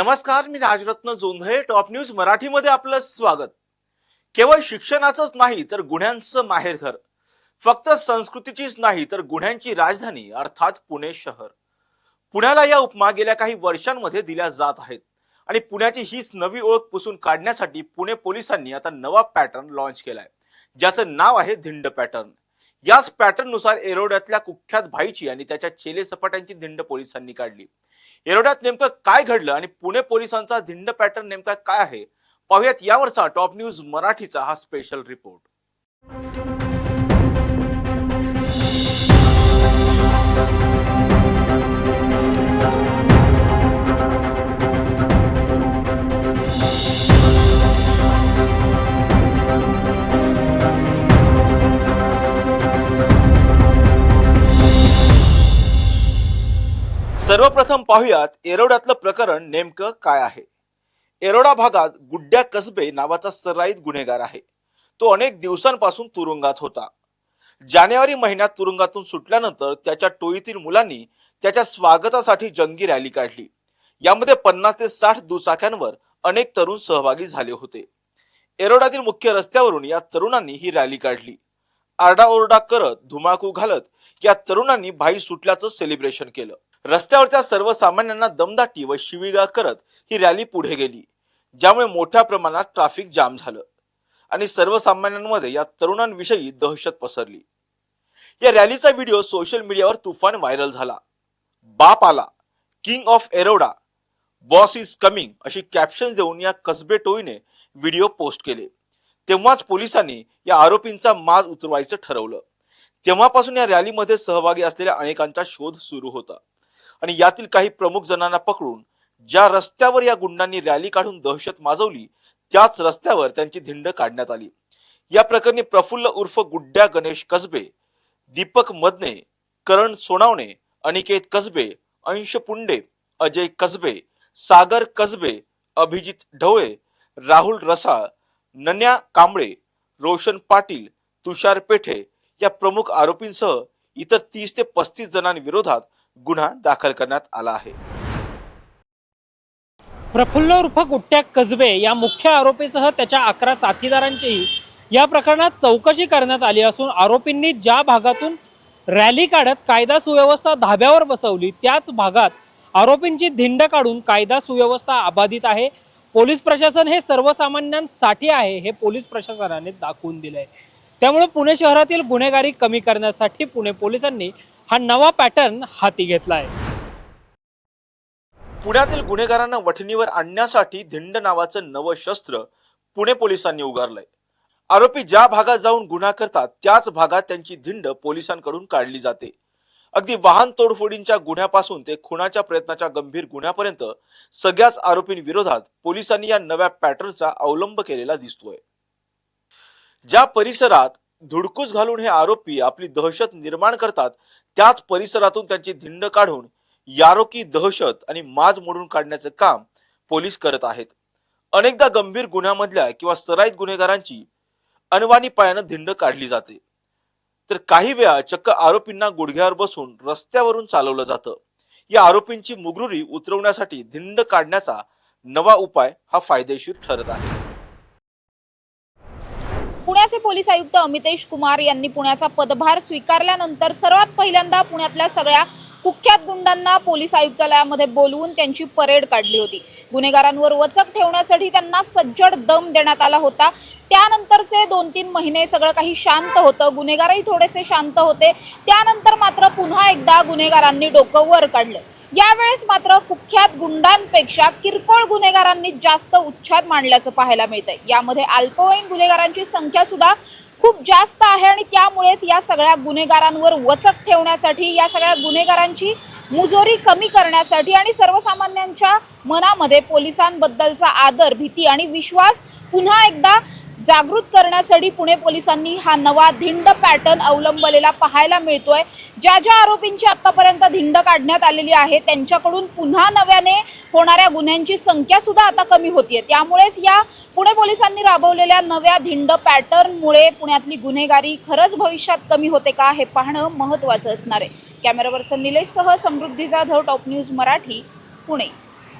नमस्कार मी Rajratna Jondhale top news मराठीमध्ये आपलं स्वागत. केवळ शिक्षणाचंच नाही तर गुन्ह्यांचं माहेरघर. फक्त संस्कृतीचीच नाही तर गुन्ह्यांची राजधानी अर्थात पुणे शहर. पुण्याला या उपमा गेल्या काही वर्षांमध्ये दिल्या जात आहेत. आणि पुण्याची हीच नवी ओळख पुसून काढण्यासाठी पुणे पोलिसांनी आता नवा पॅटर्न लॉन्च केलाय ज्याचं नाव आहे धिंड पॅटर्न. याच पॅटर्ननुसार एरोड्यातल्या कुख्यात भाईची आणि त्याच्या चेले सपाट्यांची धिंड पोलिसांनी काढली. एरोड्यात नेमकं काय घडलं आणि पुणे पोलिसांचा धिंड पॅटर्न नेमका काय आहे? पाहुयात यावरचा टॉप न्यूज मराठीचा हा स्पेशल रिपोर्ट सर्वप्रथम पाहुयात एरोड्यातलं प्रकरण नेमकं काय आहे. एरोडा भागात गुड्ड्या कसबे नावाचा सराईत गुन्हेगार आहे. तो अनेक दिवसांपासून तुरुंगात होता. जानेवारी महिन्यात तुरुंगातून सुटल्यानंतर त्याच्या टोळीतील मुलांनी त्याच्या स्वागतासाठी जंगी रॅली काढली. यामध्ये पन्नास ते साठ दुचाक्यांवर अनेक तरुण सहभागी झाले होते. एरोडातील मुख्य रस्त्यावरून या तरुणांनी ही रॅली काढली. आरडाओरडा करत धुमाकू घालत या तरुणांनी भाई सुटल्याचं सेलिब्रेशन केलं. रस्त्यावरच्या सर्वसामान्यांना दमदाटी व शिवीगाळ करत ही रॅली पुढे गेली ज्यामुळे मोठ्या प्रमाणात ट्रॅफिक जाम झालं आणि सर्वसामान्यांमध्ये या तरुणांविषयी दहशत पसरली. या रॅलीचा व्हिडिओ सोशल मीडियावर तुफान व्हायरल झाला. बाप आला. किंग ऑफ एरोडा. बॉस इज कमिंग अशी कॅप्शन देऊन या कसबे टोईने व्हिडिओ पोस्ट केले. तेव्हाच पोलिसांनी या आरोपींचा माज उतरवायचं ठरवलं. तेव्हापासून या रॅलीमध्ये सहभागी असलेल्या अनेकांचा शोध सुरू होता. आणि यातील काही प्रमुख जणांना पकडून ज्या रस्त्यावर या गुंडांनी रॅली काढून दहशत माजवली त्याच रस्त्यावर त्यांची धिंड काढण्यात आली. या प्रकरणी प्रफुल्ल उर्फ गुड्ड्या गणेश कसबे दीपक मदने करण सोनावणे अनिकेत कसबे अंश पुंडे अजय कसबे सागर कसबे अभिजित ढवळे राहुल रसाळ नन्या कांबळे रोशन पाटील तुषार पेठे या प्रमुख आरोपींसह इतर तीस ते पस्तीस जणांविरोधात गुन्हा दाखल करण्यात आला आहे. प्रफुल्ल उर्फ गुट्ट्या कसबे या मुख्य आरोपीसह त्याच्या अकरा साथीदारांचीही या प्रकरणात चौकशी करण्यात आली असून आरोपींनी ज्या भागातून रॅली काढत कायदा सुव्यवस्था धाब्यावर बसवली त्याच भागात आरोपींची धिंड काढून कायदा सुव्यवस्था अबाधित आहे. पोलीस प्रशासन हे सर्वसामान्यांसाठी आहे हे पोलीस प्रशासनाने दाखवून दिलंय. त्यामुळे पुणे शहरातील गुन्हेगारी कमी करण्यासाठी पुणे पोलिसांनी हा नवा पॅटर्न हाती घेतला आहे पुण्यातील गुन्हेगारांना वठणीवर आणण्यासाठी धिंड नावाचं नवं शस्त्र पुणे पोलिसांनी उगारलंय. आरोपी ज्या भागात जाऊन गुन्हा करतात त्याच भागात त्यांची धिंड पोलिसांकडून काढली जाते. अगदी वाहन तोडफोडींच्या गुन्ह्यापासून ते खुनाच्या प्रयत्नाच्या गंभीर गुन्ह्यापर्यंत सगळ्याच आरोपींविरोधात पोलिसांनी या नव्या पॅटर्नचा अवलंब केलेला दिसतोय. ज्या परिसरात धुडकूस घालून हे आरोपी आपली दहशत निर्माण करतात त्याच परिसरातून त्यांची धिंड काढून यारोकी दहशत आणि माज मोडून काढण्याचं काम पोलीस करत आहेत. अनेकदा गंभीर गुन्ह्यामधल्या किंवा सराईत गुन्हेगारांची अनवाणी पायानं धिंड काढली जाते. तर काही वेळा चक्क आरोपींना गुडघ्यावर बसून रस्त्यावरून चालवलं जातं. या आरोपींची मुगरुरी उतरवण्यासाठी धिंड काढण्याचा नवा उपाय हा फायदेशीर ठरत आहे. पुण्याचे पोलीस आयुक्त अमितेश कुमार यांनी पुण्याचा पदभार स्वीकारल्यानंतर सर्वात पहिल्यांदा पुण्यातल्या सगळ्या कुख्यात गुंडांना पोलीस आयुक्तालयामध्ये बोलवून त्यांची परेड काढली होती. गुन्हेगारांवर वचक ठेवण्यासाठी त्यांना सज्जड दम देण्यात आला होता. त्यानंतरचे दोन तीन महिने सगळं काही शांत होतं. गुन्हेगारही थोडेसे शांत होते. त्यानंतर मात्र पुन्हा एकदा गुन्हेगारांनी डोकं वर काढलं. यावेळेस मात्र कुख्यात गुंडांपेक्षा किरकोळ गुन्हेगारांनी जास्त उच्छाद मांडल्याचं पाहायला मिळतंय. यामध्ये अल्पवयीन गुन्हेगारांची संख्या सुद्धा खूप जास्त आहे आणि त्यामुळेच या सगळ्या गुन्हेगारांवर वचक ठेवण्यासाठी या सगळ्या गुन्हेगारांची मुजोरी कमी करण्यासाठी आणि सर्वसामान्यांच्या मनामध्ये पोलिसांबद्दलचा आदर भीती आणि विश्वास पुन्हा एकदा जागृत करण्यासाठी पुणे पोलिसांनी हा नवा धिंड पॅटर्न अवलंबलेला पाहायला मिळतोय. ज्या ज्या आरोपींची आतापर्यंत धिंड काढण्यात आलेली आहे. त्यांच्याकडून पुन्हा नव्याने होणाऱ्या गुन्ह्यांची संख्या सुद्धा आता कमी होतीये. त्यामुळेच या पुणे पोलिसांनी राबवलेल्या नव्या धिंड पॅटर्नमुळे पुण्यातली गुन्हेगारी खरंच भविष्यात कमी होते का हे पाहणं महत्त्वाचं असणार आहे. कॅमेरा पर्सन निलेश सह समृद्धी जाधव टॉप न्यूज मराठी पुणे.